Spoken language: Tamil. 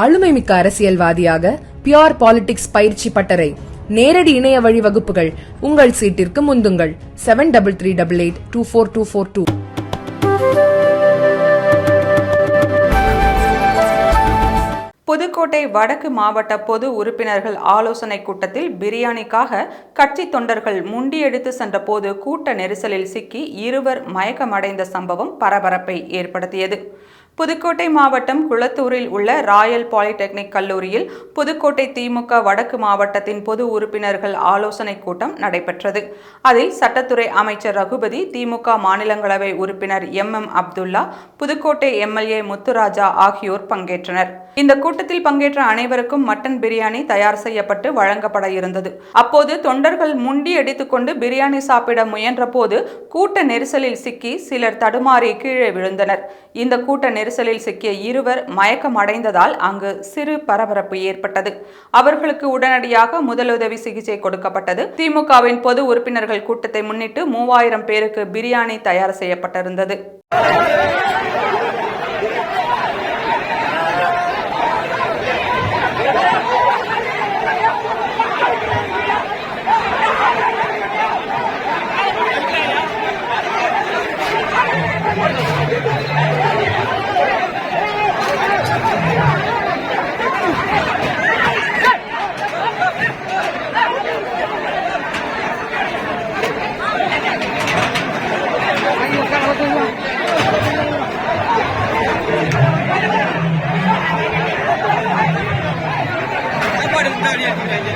ஆளுமை மிக்க அரசியல்வாதியாக பியோர் பாலிடிக்ஸ் பயிற்சி பட்டறை நேரடி இணைய வழி வகுப்புகள் உங்கள் சீட்டிற்கு முந்துங்கள். Seven double three double eight two four two four two Pudukkottai வடக்கு மாவட்ட பொது உறுப்பினர்கள் ஆலோசனை கூட்டத்தில் பிரியாணிக்காக கட்சி தொண்டர்கள் முண்டியெடுத்து சென்றபோது கூட்ட நெரிசலில் சிக்கி இருவர் மயக்கமடைந்த சம்பவம் பரபரப்பை ஏற்படுத்தியது. புதுக்கோட்டை மாவட்டம் குளத்தூரில் உள்ள ராயல் பாலிடெக்னிக் கல்லூரியில் புதுக்கோட்டை திமுக வடக்கு மாவட்டத்தின் பொது உறுப்பினர்கள் ஆலோசனை கூட்டம் நடைபெற்றது. அதில் சட்டத்துறை அமைச்சர் ரகுபதி திமுக மாநிலங்களவை உறுப்பினர் M. M. Abdullah Pudukkottai MLA Muthuraja ஆகியோர் பங்கேற்றனர். இந்த கூட்டத்தில் பங்கேற்ற அனைவருக்கும் மட்டன் பிரியாணி தயார் செய்யப்பட்டு வழங்கப்பட இருந்தது. அப்போது தொண்டர்கள் முண்டி அடித்துக்கொண்டு பிரியாணி சாப்பிட முயன்றபோது கூட்ட நெரிசலில் சிக்கி சிலர் தடுமாறி கீழே விழுந்தனர். இந்த கூட்ட நெரிசலில் சிக்கிய இருவர் மயக்கம் அடைந்ததால் அங்கு சிறு பரபரப்பு ஏற்பட்டது. அவர்களுக்கு உடனடியாக முதலுதவி சிகிச்சை கொடுக்கப்பட்டது. திமுகவின் பொது உறுப்பினர்கள் கூட்டத்தை முன்னிட்டு மூவாயிரம் பேருக்கு பிரியாணி தயார் செய்யப்பட்டிருந்தது. Gracias.